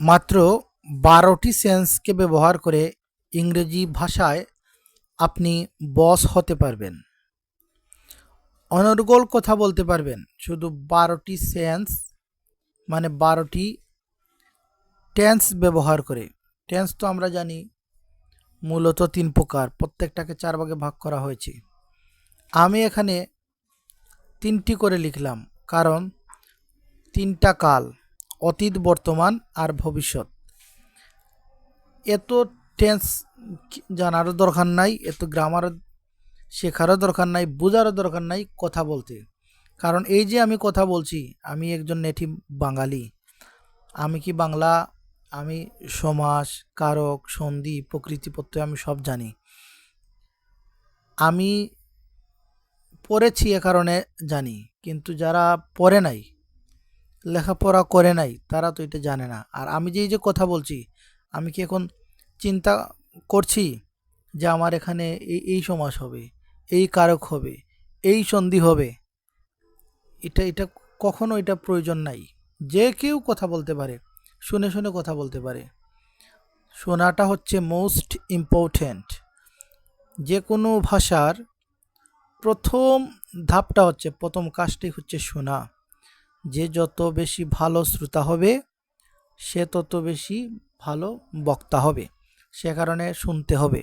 মাত্র বারোটি সেন্সকে ব্যবহার করে ইংরেজি ভাষায় আপনি বস হতে পারবেন। অনর্গল কথা বলতে পারবেন। শুধু বারোটি সেন্স মানে বারোটি টেন্স ব্যবহার করে। টেন্স তো আমরা জানি, মূলত তিন প্রকার, প্রত্যেকটাকে চার ভাগে ভাগ করা হয়েছে। আমি এখানে তিনটি করে লিখলাম, কারণ তিনটা কাল। অতীত, বর্তমান আর ভবিষ্যৎ। এত টেন্স জানারও দরকার নাই, এত গ্রামার শেখারও দরকার নাই, বোঝারও দরকার নাই কথা বলতে। কারণ এই যে আমি কথা বলছি, আমি একজন নেটিভ বাঙালি। আমি কি বাংলা? আমি সমাস কারক, সন্ধি, প্রকৃতি প্রত্যয় আমি সব জানি। আমি পড়েছি এ কারণে জানি, কিন্তু যারা পড়ে নাই লেখাপড়া করে নাই, তারা তো এটা জানে না। আর আমি যে যে কথা বলছি, আমি কি এখন চিন্তা করছি যে আমার এখানে এই এই সমাস হবে, এই কারক হবে, এই সন্ধি হবে? এটা এটা কখনো এটা প্রয়োজন নাই। যে কেউ কথা বলতে পারে, শুনে শুনে কথা বলতে পারে। শোনাটা হচ্ছে মোস্ট ইম্পর্ট্যান্ট যে কোনো ভাষার প্রথম ধাপটা হচ্ছে, প্রথম কাজটি হচ্ছে শোনা। যে যত বেশি ভালো শ্রোতা হবে, সে তত বেশি ভালো বক্তা হবে। সে কারণে শুনতে হবে।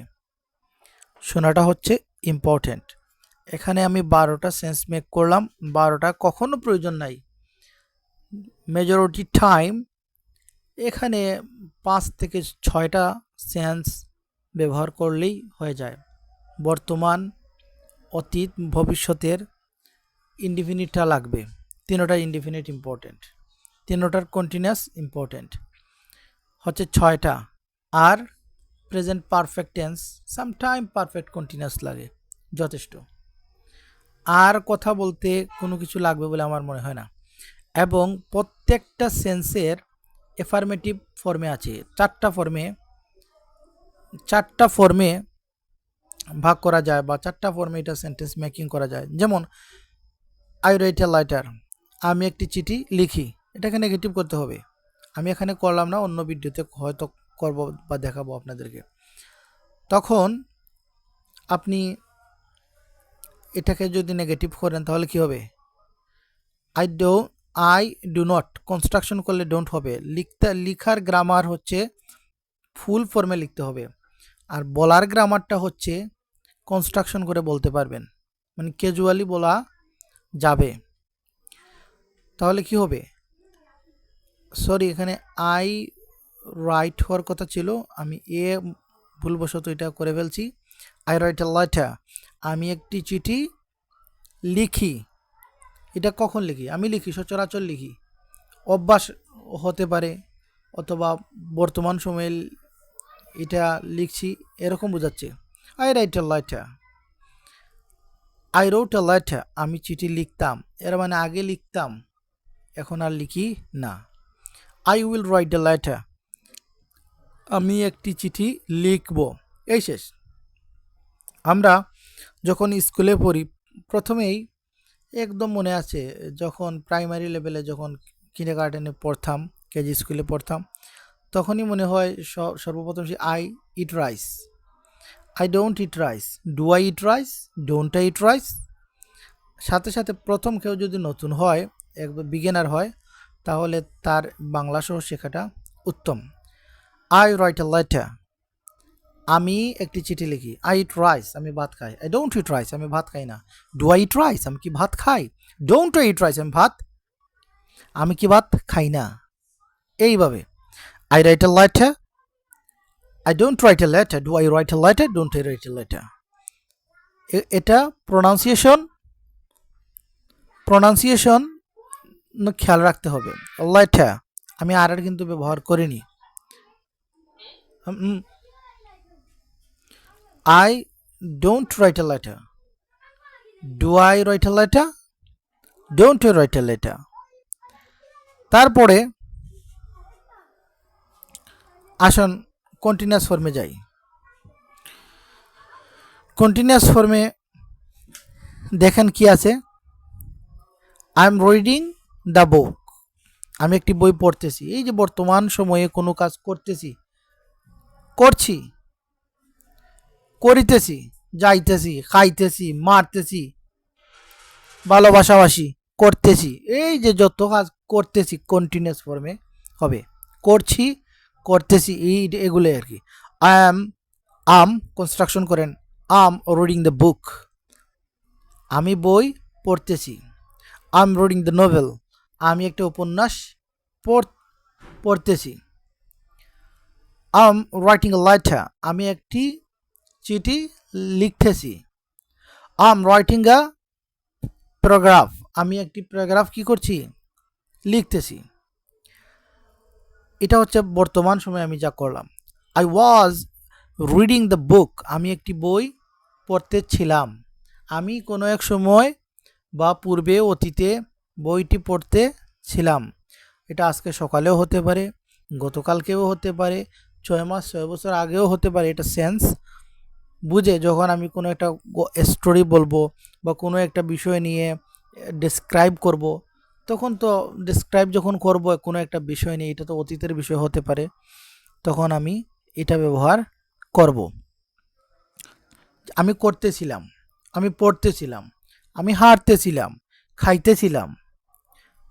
শোনাটা হচ্ছে ইম্পর্ট্যান্ট এখানে আমি বারোটা সেন্স মেক করলাম। বারোটা কখনো প্রয়োজন নাই। মেজরিটি টাইম এখানে পাঁচ থেকে ছয়টা সেন্স ব্যবহার করলেই হয়ে যায়। বর্তমান, অতীত, ভবিষ্যতের ইনডিফিনিটটা লাগবে। তিনোটা ইনডিফিনিট ইম্পর্টেন্ট তিনোটার কন্টিনিউয়াস ইম্পর্টেন্ট হচ্ছে ছয়টা। আর present perfect tense sometime perfect continuous লাগে, যথেষ্ট। আর কথা বলতে কোনো কিছু লাগবে বলে আমার মনে হয় না। এবং প্রত্যেকটা সেন্সের এফার্মেটিভ ফর্মে আছে। চারটা ফর্মে চারটা ফর্মে ভাগ করা যায় বা চারটা ফর্মে এটা সেন্টেন্স মেকিং করা যায়। যেমন আই রাইট এ লাইটার আমি একটি চিঠি লিখি। এটাকে নেগেটিভ করতে হবে। আমি এখানে করলাম না, অন্য ভিডিওতে হয়তো করব বা দেখাবো আপনাদেরকে। তখন আপনি এটাকে যদি নেগেটিভ করেন, তাহলে কি হবে? I do I do not construction করলে ডোন্ট হবে। লিখতে, লিখার গ্রামার হচ্ছে ফুল ফর্মে লিখতে হবে। আর বলার গ্রামারটা হচ্ছে কনস্ট্রাকশন করে বলতে পারবেন। মানে ক্যাজুয়ালি বলা যাবে। তাহলে কি হবে? সরি এখানে আই রাইট হওয়ার কথা ছিল। আমি এ ভুলবশত এটা করে ফেলছি। আই রাইট এ লেটার আমি একটি চিঠি লিখি। এটা কখন লিখি? আমি লিখি, সচরাচর লিখি। অভ্যাস হতে পারে, অথবা বর্তমান সময়ে এটা লিখছি, এরকম বোঝাচ্ছে। I write a letter I wrote a letter আমি চিঠি লিখতাম। এর মানে আগে লিখতাম। এখন আর লিখি না। I will write the letter আমি একটি চিঠি লিখব। এই শেষ। আমরা যখন স্কুলে পড়ি, প্রথমেই একদম মনে আছে, যখন প্রাইমারি লেভেলে যখন কিনে গার্ডেনে পড়তাম, কেজি স্কুলে পড়তাম, তখনই মনে হয় সর্বপ্রথম সে I eat rice I don't eat rice do I eat rice don't I eat rice সাথে সাথে প্রথম কেউ যদি নতুন হয় একবার বিগিনার হয়, তাহলে তার বাংলা সহ শেখাটা উত্তম। আই রাইট এ লেটার আমি একটি চিঠি লিখি। আই ইট রাইস আমি ভাত খাই। আই ডোন্ট ইট রাইস আমি ভাত খাই না। ডু আই ইট রাইস আমি কি ভাত খাই? ডোন্ট ইট রাইস আমি ভাত, আমি কি ভাত খাই না? এইভাবে। I write a letter I don't write a letter do I write a letter don't I write a letter এটা প্রোনাউন্সিয়েশন প্রোনাউন্সিয়েশন খেয়াল রাখতে হবে। লেটার আমি আর কিন্তু ব্যবহার করিনি। I don't write a letter do I write a letter don't write a letter তারপরে, আসুন কন্টিনিউয়াস ফর্মে যাই। কন্টিনিউয়াস ফর্মে দেখেন কি আছে। I am reading the book. আমি একটি বই পড়তেছি। এই যে বর্তমান সময়ে কোনো কাজ করতেছি, করছি, করিতেছি, যাইতেছি, খাইতেছি, মারতেছি, ভালোবাসাবাসি করতেছি, এই যে যত কাজ করতেছি কন্টিনিউয়াস ফর্মে হবে। করছি, করতেছি, এই এগুলো আর কি। আই অ্যাম আম কনস্ট্রাকশন করেন আম রিডিং দ্য বুক আমি বই পড়তেছি। আম রিডিং দ্য নোভেল আমি একটা উপন্যাস পড়- পড়তেছি। আম রাইটিং এ লেটার আমি একটি চিঠি লিখতেছি। আম রাইটিং আ প্যারাগ্রাফ আমি একটি প্যারাগ্রাফ কি করছি? লিখতেছি। এটা হচ্ছে বর্তমান সময়ে আমি যা করলাম। I was reading the book আমি একটি বই পড়তে ছিলাম আমি কোনো এক সময় বা পূর্বে অতীতে বইটি পড়তে ছিলাম। এটা আজকে সকালেও হতে পারে, গতকালকেও হতে পারে, ছয় মাস, ছয় বছর আগেও হতে পারে, এটা সেন্স বুঝে যখন আমি কোনো একটা স্টোরি বলব বা কোনো একটা বিষয় নিয়ে ডিসক্রাইব করব, তখন তো ডিসক্রাইব যখন করব কোনো একটা বিষয় নিয়ে, এটা তো অতীতের বিষয় হতে পারে, তখন আমি এটা ব্যবহার করব। আমি করতেছিলাম আমি পড়তেছিলাম আমি হাঁটতেছিলাম খাইতেছিলাম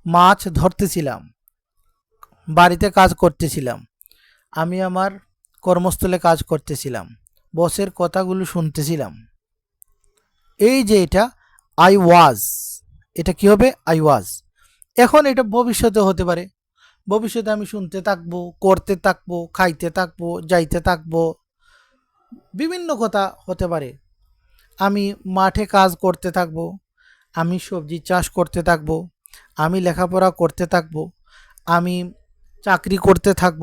মাছ ধরতেছিলাম, বাড়িতে কাজ করতেছিলাম, আমি আমার কর্মস্থলে কাজ করতেছিলাম, বসের কথাগুলো শুনতেছিলাম। এই যে এটা আই ওয়াজ এটা কি হবে? আই ওয়াজ এখন এটা ভবিষ্যতে হতে পারে। ভবিষ্যতে আমি শুনতে থাকব, করতে থাকব, খাইতে থাকব, যাইতে থাকব, বিভিন্ন কথা হতে পারে। আমি মাঠে কাজ করতে থাকব, আমি সবজি চাষ করতে থাকব আমি লেখাপড়া করতে থাকব, আমি চাকরি করতে থাকব,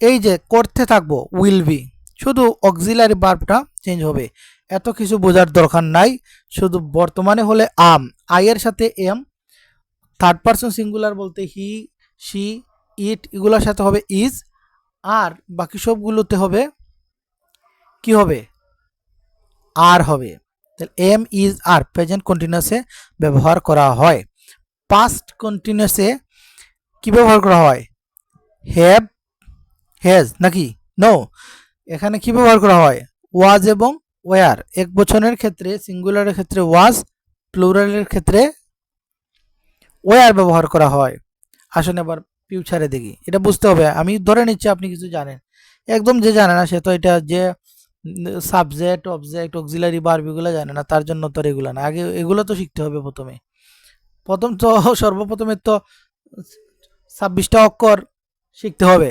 এই যে করতে থাকব উইল বি শুধু অক্সিলারি বার্বটা চেঞ্জ হবে। এত কিছু বোঝার দরকার নাই, শুধু বর্তমানে হলে আম আয়ের সাথে এম থার্ড পারসন সিঙ্গুলার বলতে হি শি ইট এগুলোর সাথে হবে ইজ আর বাকি সবগুলোতে হবে কি হবে? আর হবে। তাহলে এম ইজ আর প্রেজেন্ট কন্টিনিউসে ব্যবহার করা হয়। পাস্ট কন্টিনিউসে কি ব্যবহার করা হয়? হ্যাভ হ্যাজ নাকি? নো এখানে কি ব্যবহার করা হয়? ওয়াজ এবং ওয়ার এক বছরের ক্ষেত্রে সিঙ্গুলারের ক্ষেত্রে ওয়াজ প্লুরালের ক্ষেত্রে ওয়ার ব্যবহার করা হয়। আসুন এবার ফিউচারে দেখি। এটা বুঝতে হবে। আমি ধরে নিচ্ছি, আপনি কিছু জানেন। একদম যে জানে না, সে তো এটা যে সাবজেক্ট অবজেক্ট অক্সিলারি বার্ব এগুলো জানে না, তার জন্য তো এগুলো না। আগে এগুলো তো শিখতে হবে প্রথমে। প্রথম তো সর্বপ্রথমে তো ছাব্বিশটা অক্ষর শিখতে হবে।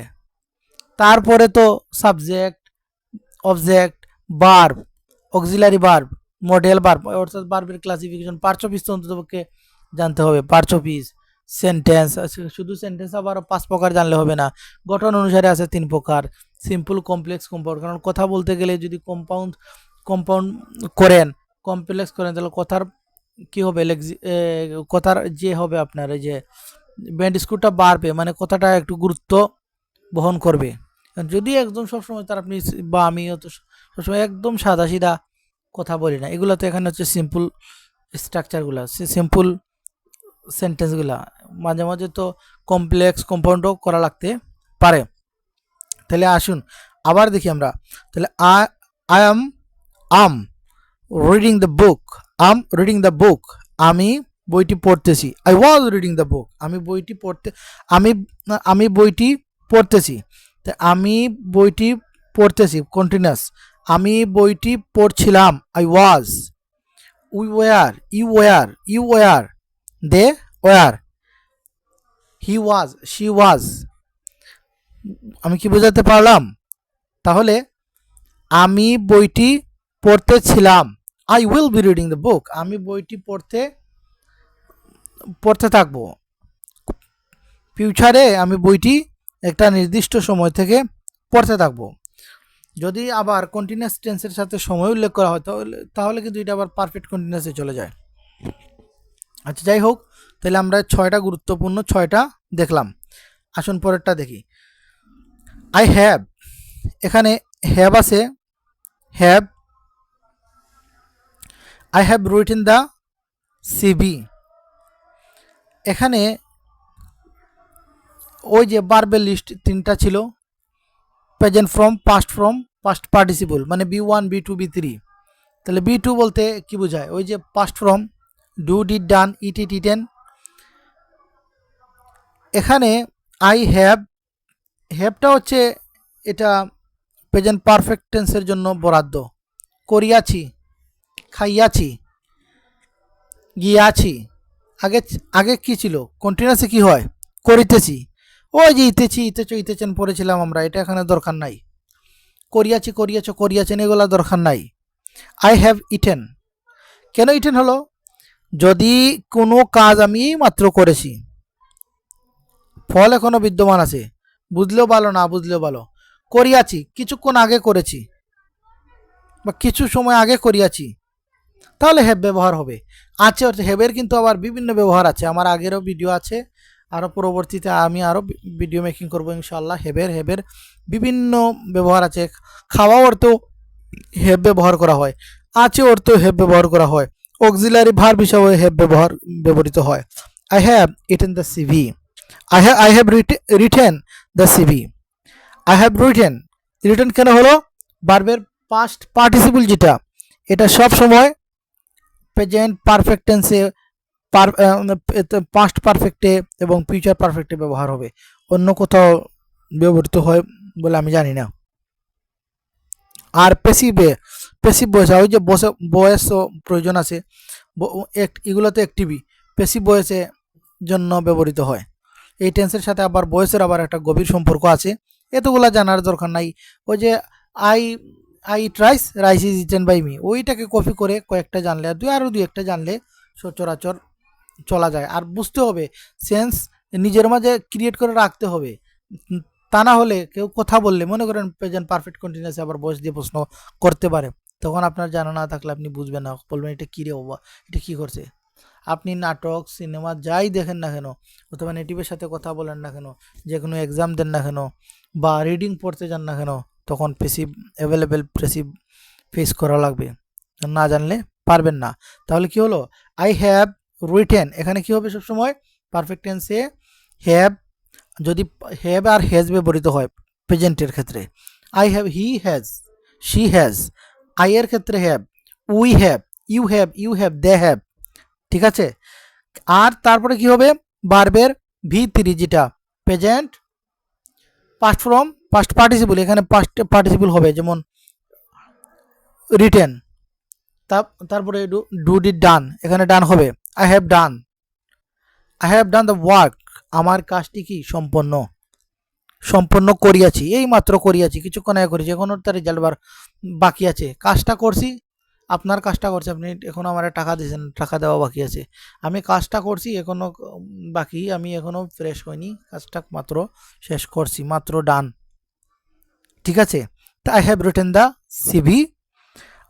তারপরে তো subject object verb auxiliary verb modal verb অর্থাৎ বার্বের ক্লাসিফিকেশন অফ স্পিচ অন্ততপক্ষে জানতে হবে। পার্চ অফ স্পিচ সেন্টেন্স শুধু সেন্টেন্স আবার পাঁচ প্রকার জানলে হবে না। গঠন অনুসারে আছে তিন প্রকার সিম্পল কমপ্লেক্স কম্পাউন্ড কারণ কথা বলতে গেলে যদি কম্পাউন্ড কম্পাউন্ড করেন কমপ্লেক্স করেন, তাহলে কথার কি হবে কথার যে হবে আপনার, এই যে ব্যান্ড স্কুলটা বাড়বে মানে কথাটা একটু গুরুত্ব বহন করবে। যদি একদম সবসময় তার আপনি বা আমি অত সবসময় একদম সাদা সিধা কথা বলি না, এগুলো তো এখানে হচ্ছে সিম্পল স্ট্রাকচারগুলো সিম্পল সেন্টেন্সগুলা মাঝে মাঝে তো কমপ্লেক্স কম্পাউন্ডও করা লাগতে পারে। তাহলে আসুন, আবার দেখি আমরা, তাহলে I I am am reading the book am reading the book আমি বইটি পড়তেছি। I was reading the book আমি বইটি পড়তে, আমি আমি বইটি পড়তেছি। তা আমি বইটি পড়তেছি কন্টিনিউয়াস আমি বইটি পড়ছিলাম। I was we were you were you were they were he was she was আমি কি বোঝাতে পারলাম? তাহলে আমি বইটি পড়তেছিলাম। I will be reading the book আমি বইটি পড়তে পড়তে থাকব। ফিউচারে আমি বইটি একটা নির্দিষ্ট সময় থেকে পড়তে থাকব। যদি আবার কন্টিনিউয়াস টেন্সের সাথে সময় উল্লেখ করা হয়, তাহলে তাহলে কিন্তু এটা আবার পারফেক্ট কন্টিনিউয়াসে চলে যায়। আচ্ছা যাই হোক, তাহলে আমরা ছয়টা গুরুত্বপূর্ণ ছয়টা দেখলাম। আসুন পরেরটা দেখি। আই হ্যাভ এখানে হ্যাভ আছে। Have I have written the CB এখানে ওই যে বারবেল লিস্ট তিনটা ছিল। Present form past form past participle মানে B one B two B three তাহলে বি টু বলতে কি বোঝায়? ওই যে past form do did done eat eat eaten এখানে আই হ্যাভ হ্যাভটা হচ্ছে এটা প্রেজেন্ট পারফেক্ট টেন্সের জন্য বরাদ্দ। করিয়াছি। খাইয়াছি, গিয়াছি। আগে আগে কি ছিল? কন্টিনিউসে কি হয়? করিতেছি। ওই যে ইতেছি, ইতেছ, ইতেছেন পড়েছিলাম আমরা, এটা এখানে দরকার নাই। করিয়াছি, করিয়াছ, করিয়াছেন, এগুলো দরকার নাই। আই হ্যাভ ইটেন কেন ইটেন হলো? যদি কোনো কাজ আমি মাত্র করেছি, ফল এখনও বিদ্যমান আছে, বুঝলেও ভালো, না বুঝলেও ভালো, করিয়াছি, কিছুক্ষণ আগে করেছি, বা কিছু সময় আগে করিয়াছি তাহলে হ্যাভ ব্যবহার হবে। আছে অর্থে হ্যাভের কিন্তু আবার বিভিন্ন ব্যবহার আছে। আমার আগেরও ভিডিও আছে। আরও পরবর্তীতে আমি আরও ভিডিও মেকিং করব ইনশাল্লাহ হেবের হেবের বিভিন্ন ব্যবহার আছে। খাওয়া অর্থেও হেব ব্যবহার করা হয়। আছে অর্থেও হেব ব্যবহার করা হয়। অক্সিলারি ভার হিসাবে হেব ব্যবহার, ব্যবহৃত হয়। I have eaten the CV I have I have written the CV I have written written কেন হলো? বার্বের পাস্ট পার্টিসিপল যেটা, এটা সব সময় প্রেজেন্ট পারফেক্ট টেন্সে পাস্ট পারফেক্টে এবং ফিউচার পারফেক্টে ব্যবহার হবে। অন্য কোথাও ব্যবহৃত হয় বলে আমি জানি না। আর পেসিভে পেসিভ বয়স, ওই যে বসে বয়সও প্রয়োজন আছে, ব- এক, এগুলোতে অ্যাক্টিভি পেসিভ বয়সে জন্য ব্যবহৃত হয়। এই টেন্সের সাথে আবার বয়সের আবার একটা গভীর সম্পর্ক আছে, এতগুলা জানার দরকার নাই। ওই যে I I rice rice is eaten by me ওইটাকে কপি করে কয়েকটা জানলে, আর দুই আরও দুই একটা জানলে সচরাচর চলা যায়। আর বুঝতে হবে সেন্স নিজের মাঝে ক্রিয়েট করে রাখতে হবে। তা না হলে কেউ কথা বললে, মনে করেন প্রেজেন্ট পারফেক্ট কন্টিনিউসে আবার বয়স দিয়ে প্রশ্ন করতে পারে। তখন আপনার জানা না থাকলে আপনি বুঝবেন না। বলবেন, এটা কী রে বাবা? এটা কী করছে? আপনি নাটক, সিনেমা যাই দেখেন না কেন, অথবা নেটিভের সাথে কথা বলেন না কেন যে কোনো এক্সাম দেন না কেন, বা রিডিং পড়তে যান না কেন তখন পেসিভ অ্যাভেলেবেল পেসিভ ফেস করা লাগবে। না জানলে পারবেন না। তাহলে কি হলো? আই হ্যাভ রিটেন এখানে কি হবে সবসময়? পারফেক্ট টেন্সে হ্যাভ যদি হ্যাভ আর হ্যাজ ব্যবহৃত হয় প্রেজেন্টের ক্ষেত্রে। I have he has she has I এর ক্ষেত্রে have we have you have you have they have ঠিক আছে? আর তারপরে কি হবে? বার্বের ভি থ্রি যেটা present past form past participle এখানে পাস্ট পার্টিসিপল হবে, যেমন রিটেন তারপরে ডু ডিড ডান এখানে ডান হবে I have done I have done the work আমার কাজটি কি? সম্পন্ন সম্পন্ন করিয়াছি, এই মাত্র করিয়াছি, কিছুক্ষণ আগে করেছি এখনও তার রেজাল্ট বার বাকি আছে, কাজটা করছি, আপনার কাজটা করছি, আপনি এখনও আমার টাকা দিয়েছেন, টাকা দেওয়া বাকি আছে, আমি কাজটা করছি এখনও বাকি, আমি এখনও ফ্রেশ হইনি, কাজটা মাত্র শেষ করছি, মাত্র ডান ঠিক আছে? তা I have written the CV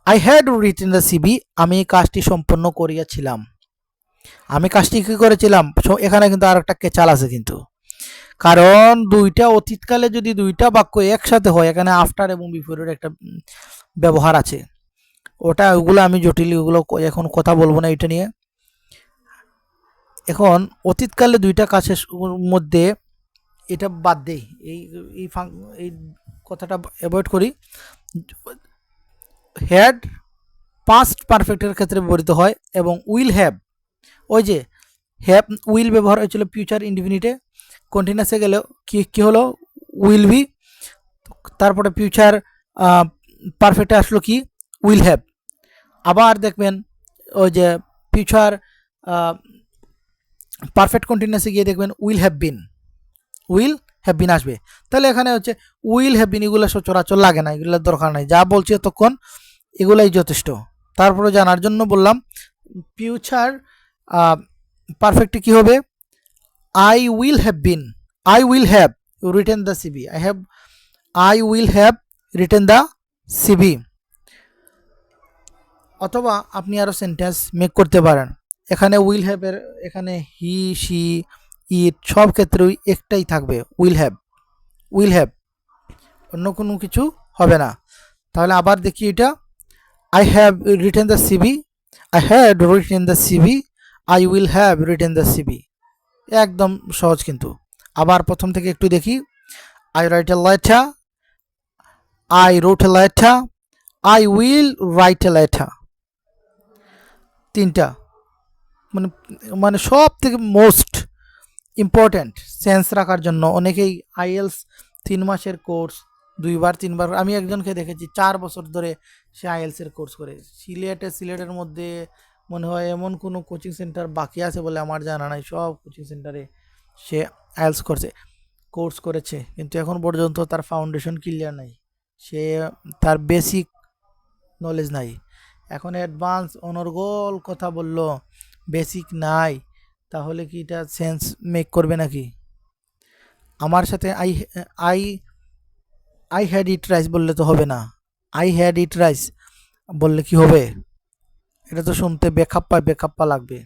I had written the CV আমি কাজটি সম্পন্ন করিয়াছিলাম। আমি কাজটি কী করেছিলাম? এখানে কিন্তু আর একটা কেচাল আছে কিন্তু। কারণ দুইটা অতীতকালে যদি দুইটা বাক্য একসাথে হয়, এখানে আফটার এবং বিফোরের একটা ব্যবহার আছে। ওটা ওগুলো আমি জটিল, ওগুলো এখন কথা বলব না এটা নিয়ে। এখন অতীতকালে দুইটা কাজের মধ্যে এটা বাদ দেই। এই এই এই কথাটা অ্যাভয়েড করি। হ্যাড পাস্ট পারফেক্টের ক্ষেত্রে ব্যবহৃত হয় এবং উইল হ্যাভ ওই যে হ্যাভ উইল ব্যবহার হয়েছিল ফিউচার ইনডিফিনিটে কন্টিনিউসে গেলে কি, কী হলো? উইল বি তারপরে ফিউচার পারফেক্টে আসলো কি? উইল হ্যাভ আবার দেখবেন ওই যে ফিউচার পারফেক্ট কন্টিনিউসে গিয়ে দেখবেন will have been will have been আসবে। তাহলে এখানে হচ্ছে উইল হ্যাভ বিন এগুলো সচরাচর লাগে না, এগুলোর দরকার নাই। যা বলছি তখন এগুলাই যথেষ্ট। তারপরে জানার জন্য বললাম ফিউচার পারফেক্টে কী হবে? I will have been I will have written the CV I have I will have written the CV অথবা আপনি আরও সেন্টেন্স মেক করতে পারেন। এখানে উইল হ্যাভের এখানে হি শি ইট সব ক্ষেত্রেই একটাই থাকবে উইল হ্যাভ উইল হ্যাভ অন্য কোনো কিছু হবে না। তাহলে আবার দেখি এটা I have written the CV I had written the CV I will have written the CV একদম সহজ কিন্তু। আবার প্রথম থেকে একটু দেখি I write a letter I wrote a letter I will write a letter তিনটা মানে মানে সব থেকে মোস্ট ইম্পর্ট্যান্ট সেন্স রাখার জন্য। অনেকেই আইএলস তিন মাসের কোর্স দুইবার, তিনবার। আমি একজনকে দেখেছি, চার বছর ধরে সে আইএলসের কোর্স করে। সিলেটে, সিলেটের মধ্যে মনে হয় এমন কোনো কোচিং সেন্টার বাকি আছে বলে আমার জানা নাই। সব কোচিং সেন্টারে সে আইএলস করছে কোর্স করেছে। কিন্তু এখন পর্যন্ত তার ফাউন্ডেশন ক্লিয়ার নাই। সে তার বেসিক নলেজ নাই। এখন অ্যাডভান্স অনর্গল কথা বলল বেসিক নাই। তাহলে কি এটা সেন্স মেক করবে নাকি? আমার সাথে I I I had eat rice বললে তো হবে না। আই হ্যাড ইট রাইস বললে কি হবে? এটা তো শুনতে বেখাপ্পা বেখাপ্পা লাগবে।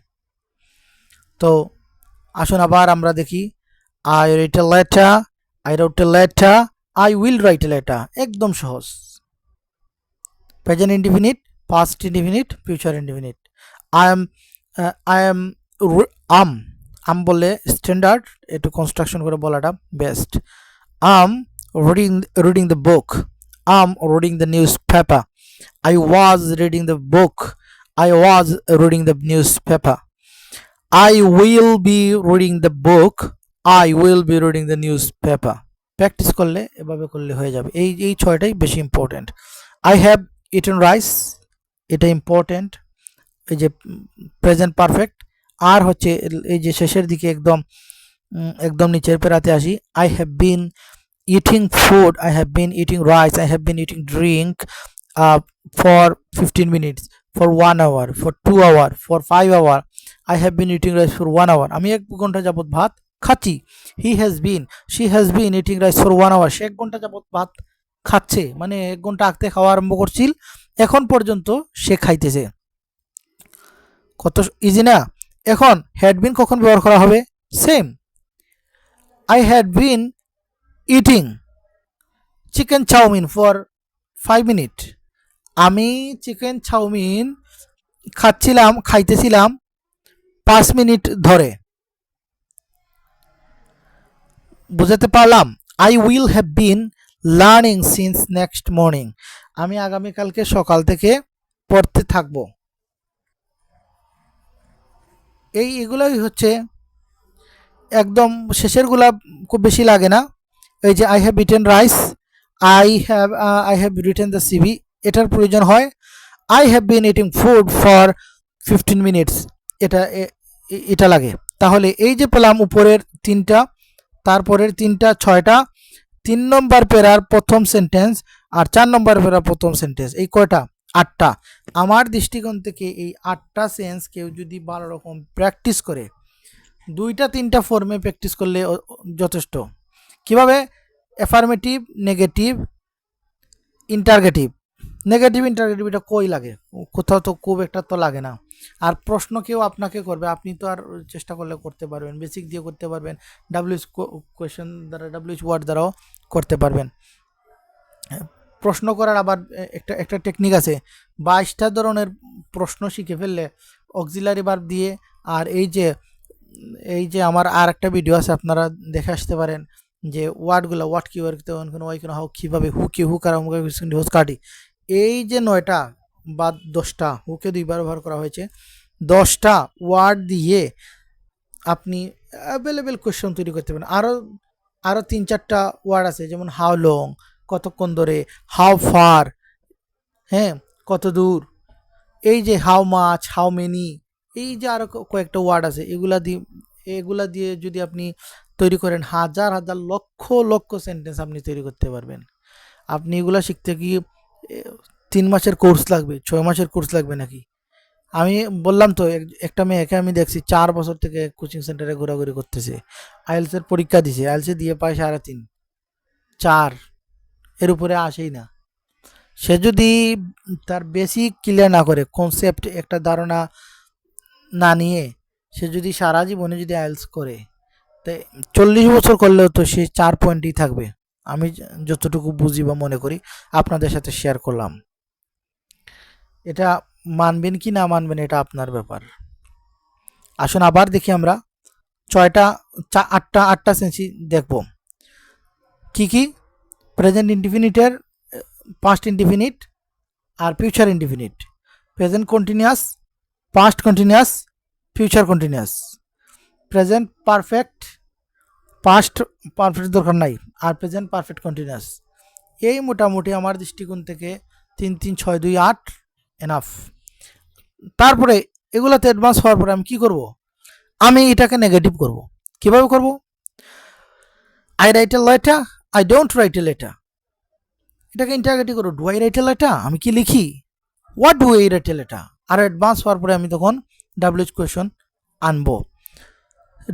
তো আসুন আবার আমরা দেখি। I write a letter I write a letter I will write a letter একদম সহজ। Present indefinite past indefinite future indefinite I am I am am. Am বললে স্ট্যান্ডার্ড একটু কনস্ট্রাকশন করে বলাটা best am reading reading the book am reading the newspaper I was reading the book I was reading the newspaper I will be reading the book I will be reading the newspaper practice করলে, এভাবে করলে হয়ে যাবে। এই এই ছয়টাই বেশি important I have eaten rice এটা ইম্পর্ট্যান্ট এই যে প্রেজেন্ট পারফেক্ট আর হচ্ছে এই যে শেষের দিকে একদম একদম নিচের পেরাতে আসি। I have been eating food I have been eating rice I have been eating drink for fifteen minutes for one hour for two hour for five hour I have been eating rice for one hour আমি এক ঘণ্টা যাবত ভাত খাচ্ছি। He has been she has been eating rice for one hour সে এক ঘণ্টা যাবত ভাত খাচ্ছে। মানে এক ঘণ্টা আঁকতে খাওয়া আরম্ভ করছিল। এখন পর্যন্ত সে খাইতেছে। কত ইজি না? এখন হ্যাড বিন কখন ব্যবহার করা হবে? Same I had been eating chicken chow mein for five minute আমি চিকেন চাউমিন খাচ্ছিলাম, খাইতেছিলাম পাঁচ মিনিট ধরে। বুঝাতে পারলাম? I will have been learning since next morning আমি আগামীকালকে সকাল থেকে পড়তে থাকব। এই এগুলোই হচ্ছে একদম শেষেরগুলা খুব বেশি লাগে না। এই যে I have written rice I have I have written the CV এটার প্রয়োজন হয়। I have been eating food for fifteen minutes এটা এটা লাগে। তাহলে এই যে পেলাম উপরের তিনটা, তারপরের তিনটা, ছয়টা, তিন নম্বর পেরার প্রথম সেন্টেন্স আর চার নম্বর পেরার প্রথম সেন্টেন্স এই কয়টা? আটটা। আমার দৃষ্টিকোণ থেকে এই আটটা সেন্স কেউ যদি ভালো রকম প্র্যাকটিস করে, দুইটা, তিনটা ফর্মে প্র্যাকটিস করলে যথেষ্ট। কীভাবে? Affirmative negative interrogative negative interrogative এটা কই লাগে? কোথাও তো খুব একটা তো লাগে না। আর প্রশ্ন কেউ আপনাকে করবে, আপনি তো আর চেষ্টা করলে করতে পারবেন বেসিক দিয়ে করতে পারবেন ডাব্লিউএস কোয়েশন দ্বারা ডাব্লিউএস ওয়ার্ড দ্বারাও করতে পারবেন। প্রশ্ন করার আবার একটা একটা টেকনিক আছে। বাইশটা ধরনের প্রশ্ন শিখে ফেললে অক্সিলারি বার দিয়ে আর এই যে এই যে আমার আর একটা ভিডিও আছে, আপনারা দেখে আসতে পারেন যে ওয়ার্ডগুলো ওয়াট কি ওয়ার্ড ওয়াই কোনো হাউ কীভাবে হু কি হু কারা হোস কাটি। এই যে নয়টা বা দশটা হুকে দুইবার ব্যবহার করা হয়েছে, দশটা ওয়ার্ড দিয়ে আপনি অ্যাভেলেবেল কোয়েশ্চন তৈরি করতে পারেন। আরও আরও তিন চারটা ওয়ার্ড আছে, যেমন হাউ লং কতক্ষণ ধরে? হাউ ফার হ্যাঁ কত দূর? এই যে হাউ মাছ হাউ মেনি এই যে আরও কয়েকটা ওয়ার্ড আছে, এগুলা দিয়ে এগুলা দিয়ে যদি আপনি তৈরি করেন, হাজার হাজার, লক্ষ লক্ষ সেন্টেন্স আপনি তৈরি করতে পারবেন। আপনি এগুলা শিখতে কি তিন মাসের কোর্স লাগবে, ছয় মাসের কোর্স লাগবে নাকি? আমি বললাম তো, এক- একটা মেয়েকে আমি দেখছি চার বছর থেকে কোচিং সেন্টারে ঘোরাঘুরি করতেছে। আইএলসের পরীক্ষা দিছে আইএলসে দিয়ে পায় সাড়ে তিন, চার। এর উপরে আসেই না। সে যদি তার বেসিক ক্লিয়ার না করে কনসেপ্ট একটা ধারণা না নিয়ে সে যদি সারা জীবনে যদি আইএলস করে, তো চল্লিশ বছর করলেও তো সে চার পয়েন্টই থাকবে। আমি যতটুকু বুঝি বা মনে করি, আপনাদের সাথে শেয়ার করলাম। এটা মানবেন কি না মানবেন, এটা আপনার ব্যাপার। আসুন আবার দেখি আমরা ছয়টা আটটা আটটা সেন্সি দেখব। কি কি? প্রেজেন্ট ইনডিফিনিটের পাস্ট ইনডিফিনিট আর future indefinite present continuous past continuous future continuous present perfect past perfect দরকার নাই, আর প্রেজেন্ট পারফেক্ট কন্টিনিউয়াস এই মোটামুটি আমার দৃষ্টিকোণ থেকে তিন তিন, ছয়, দুই, আট এনাফ তারপরে এগুলোতে অ্যাডভান্স হওয়ার পরে আমি কী করব? আমি এটাকে নেগেটিভ করব। কীভাবে করব? I write a letter I don't write a letter এটাকে ইন্টারগেটিভ করো do I write a letter আমি কি লিখি? What do I write a letter R advance হওয়ার পরে আমি তখন ডাব্লিউএইচ কোয়েশন আনব।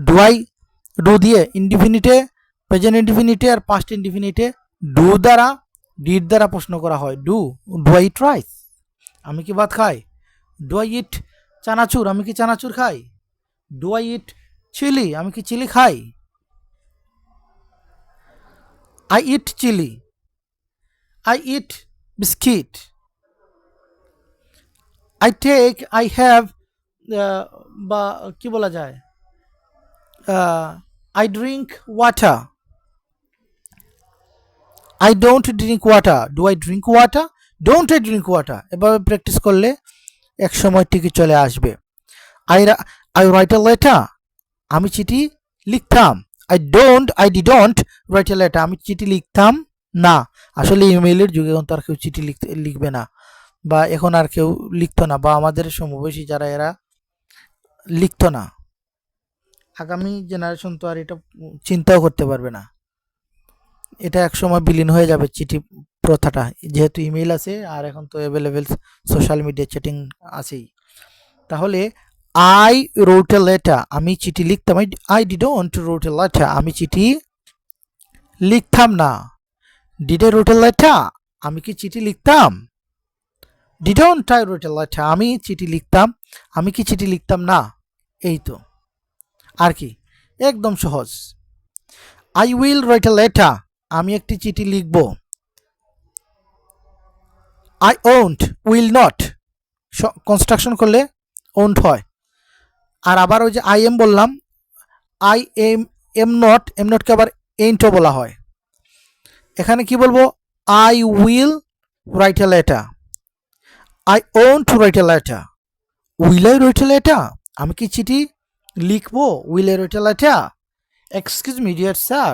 ডু আই ডু দিয়ে ইনডিফিনিটে প্রেজেন্ট ইনডিফিনিটে আর পাস্ট ইনডিফিনিটে ডু দ্বারা ডিড দ্বারা প্রশ্ন করা হয়। Do do I eat rice আমি কি ভাত খাই? Do I eat chanachur? আমি কি চানাচুর খাই? ডু আই ইট চিলি আমি কি চিলি খাই? I eat chilli I eat biscuit I take I have বা কি বলা যায়? I drink water I don't drink water do I drink water don't I drink water এভাবে প্র্যাকটিস করলে এক সময় ঠিকই চলে আসবে। I I write a letter আমি চিঠি লিখতাম। I don't I D don't write a letter আমি চিঠি লিখতাম না। আসলে ইমেইলের যুগে এখন তো আর কেউ চিঠি লিখতে, লিখবে না। বা এখন আর কেউ লিখতো না। বা আমাদের সমবয়সী যারা, এরা লিখতো না। আগামী জেনারেশন তো আর এটা চিন্তাও করতে পারবে না। এটা একসময় বিলীন হয়ে যাবে চিঠি প্রথাটা। যেহেতু ইমেইল আছে আর এখন তো অ্যাভেলেবেল সোশ্যাল মিডিয়া চ্যাটিং আছেই। তাহলে আই রোট এ লেটার আমি চিঠি লিখতাম। I didn't wrote a letter আমি চিঠি লিখতাম না। ডিড রোট এ লেটার আমি কি চিঠি লিখতাম? Didn't I wrote a letter আমি চিঠি লিখতাম। আমি কি চিঠি লিখতাম না? এই তো। আর কি? একদম সহজ। I will write a letter আমি একটি চিঠি লিখব। I won't will not construction করলে ওন্ট হয়। আর আবার ওই যে আই এম বললাম I am am not am নটকে আবার এন্টও বলা হয়। এখানে কি বলব? I will write a letter I won't write a letter will I write a letter আমি কি চিঠি লিখব? Will I write a letter excuse me dear sir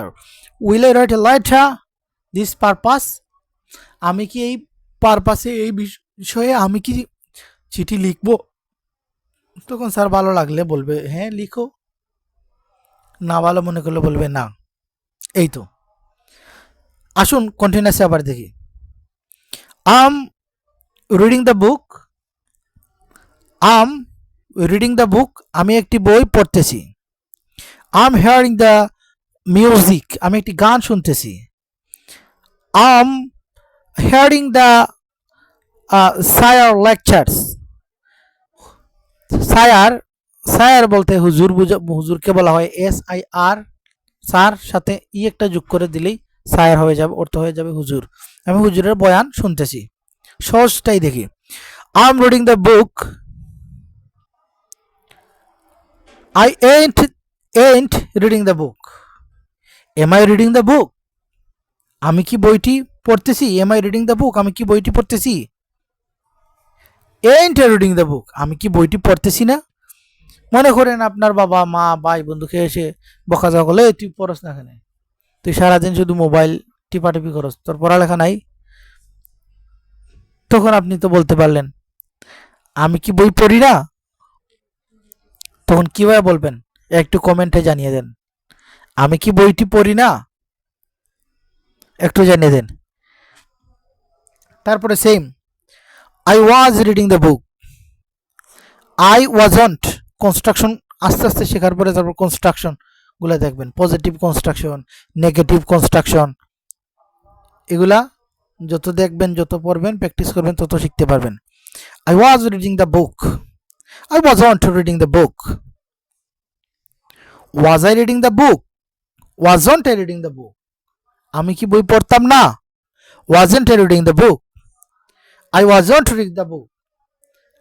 will I write a letter this purpose আমি কি এই পারপাসে এই বিষয়ে আমি কি চিঠি লিখব? তখন স্যার ভালো লাগলে বলবে হ্যাঁ লিখো। না ভালো মনে করলে বলবে, না। এই তো। আসুন কন্টিনিউসে আবার দেখি। Am reading the book am reading the book আমি একটি বই পড়তেছি। আম হেয়ারিং দ্য মিউজিক আমি একটি গান শুনতেছি। আম হেয়ারিং দ্য সায়ার লেকচার্স সায়ার সায়ার বলতে হুজুর বুঝা- হুজুরকে বলা হয় এস আই আর সার সাথে ই একটা যোগ করে দিলেই সায়ার হয়ে যাবে, অর্থ হয়ে যাবে হুজুর। আমি হুজুরের বয়ান শুনতেছি। সহজটাই দেখি। I am reading the book I ain't ain't reading the book am I reading the book আমি কি বইটি পড়তেছি? Am I reading the book আমি কি বইটি পড়তেছি? Ain't রিডিং দ্য বুক আমি কি বইটি পড়তেছি না? মনে করেন আপনার বাবা, মা, ভাই বন্ধুকে এসে বকা যাওয়া করলে তুই পড়স না এখানে। তুই সারাদিন শুধু মোবাইল টিপাটিপি করস, তোর পড়ালেখা নাই? তখন আপনি তো বলতে পারলেন, আমি কি বই পড়ি না? তখন কীভাবে বলবেন? একটু কমেন্টে জানিয়ে দেন। আমি কি বইটি পড়ি না? একটু জানিয়ে দেন। তারপরে same I was reading the book I wasn't construction আস্তে আস্তে শেখার পরে তারপর কনস্ট্রাকশনগুলো দেখবেন। পজিটিভ কনস্ট্রাকশন নেগেটিভ কনস্ট্রাকশন এগুলা যত দেখবেন, যত পড়বেন প্র্যাকটিস করবেন, তত শিখতে পারবেন। I was reading the book I wasn't reading the book was I reading the book wasn't I reading the book আমি কি বই পড়তাম না? Wasn't I reading the book I wasn't reading the book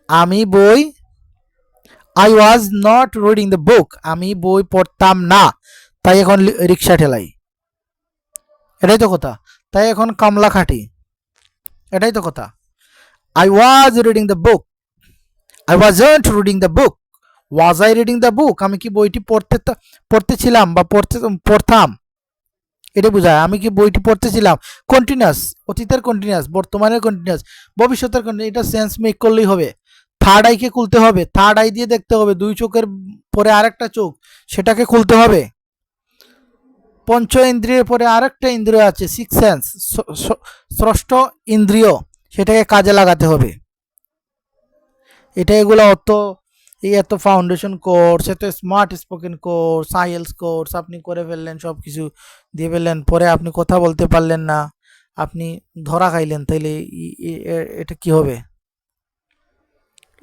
আমি বই I was not reading the book আমি বই পড়তাম না। তাই এখন রিক্সা ঠেলাই। এটাই তো কথা। তাই এখন কামলা খাটি। এটাই তো কথা। I was reading the book I wasn't reading the book was I reading the book আমি কি বইটি পড়তে পড়তেছিলাম বা পড়তে পড়তাম? এটা বোঝায়। আমি কি বইটি পড়তেছিলাম? কন্টিনিউয়াস অতীতের কন্টিনিউয়াস বর্তমানের কন্টিনিউয়াস ভবিষ্যতের কন্টিনিউয়াস এটা সেন্স মেক করলেই হবে। থার্ড আইকে খুলতে হবে। থার্ড আই দিয়ে দেখতে হবে। দুই চোখের পরে আরেকটা চোখ, সেটাকে খুলতে হবে। পঞ্চ ইন্দ্রিয়ের পরে আরেকটা ইন্দ্রিয় আছে সিক্স সেন্স ষষ্ঠ ইন্দ্রিয়, সেটাকে কাজে লাগাতে হবে। এটা এগুলো অত এত ফাউন্ডেশন কোর্স এত smart spoken course IELTS course আপনি করে ফেললেন সব কিছু দিয়ে ফেললেন, পরে আপনি কথা বলতে পারলেন না, আপনি ধরা খাইলেন, তাইলে এটা কি হবে?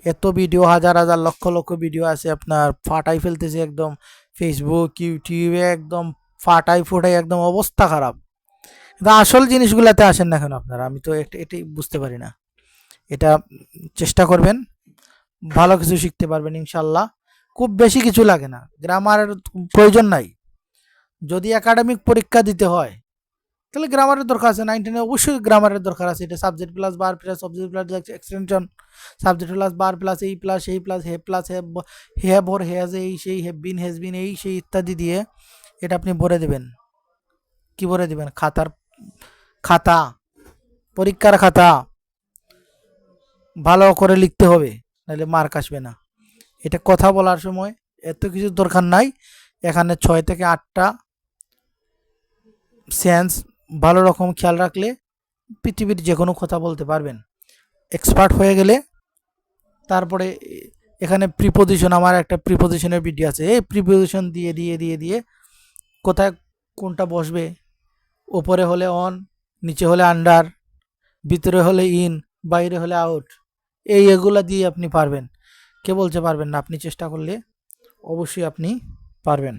এত ভিডিও হাজার হাজার, লক্ষ লক্ষ ভিডিও আছে আপনার, ফাটাই ফেলতেছে একদম ফেসবুক ইউটিউবে একদম ফাটাই ফোটাই একদম অবস্থা খারাপ। কিন্তু আসল জিনিসগুলোতে আসেন না কেন আপনারা? আমি তো এটা- এটাই বুঝতে পারি না। এটা চেষ্টা করবেন। ভালো কিছু শিখতে পারবেন ইনশাল্লাহ খুব বেশি কিছু লাগে না গ্রামারের প্রয়োজন নাই যদি একাডেমিক পরীক্ষা দিতে হয় তাহলে গ্রামারের দরকার আছে নাইন টেনে অবশ্যই গ্রামারের দরকার আছে এটা সাবজেক্ট প্লাস বার plus subject plus extension subject plus বার প্লাস এই প্লাস এই প্লাস হে প্লাস হে হে ভর হেজ এই সেই হেভ বিন হেজ বিন এই সেই ইত্যাদি দিয়ে এটা আপনি ভরে দেবেন কি ভরে দেবেন খাতার খাতা পরীক্ষার খাতা ভালো করে লিখতে হবে নাহলে মার্ক আসবে না। এটা কথা বলার সময় এত কিছু দরকার নাই। এখানে ছয় থেকে আটটা সেন্স ভালো রকম খেয়াল রাখলে পৃথিবীর যে কোনো কথা বলতে পারবেন। এক্সপার্ট হয়ে গেলে তারপরে এখানে প্রিপোজিশন আমার একটা প্রিপোজিশনের ভিডিও আছে। এই প্রিপোজিশন দিয়ে দিয়ে দিয়ে দিয়ে কোথায় কোনটা বসবে? ওপরে হলে অন নিচে হলে আন্ডার ভিতরে হলে ইন বাইরে হলে আউট এই এগুলা দিয়ে আপনি পারবেন। কে বলছে পারবেন না? আপনি চেষ্টা করলে অবশ্যই আপনি পারবেন।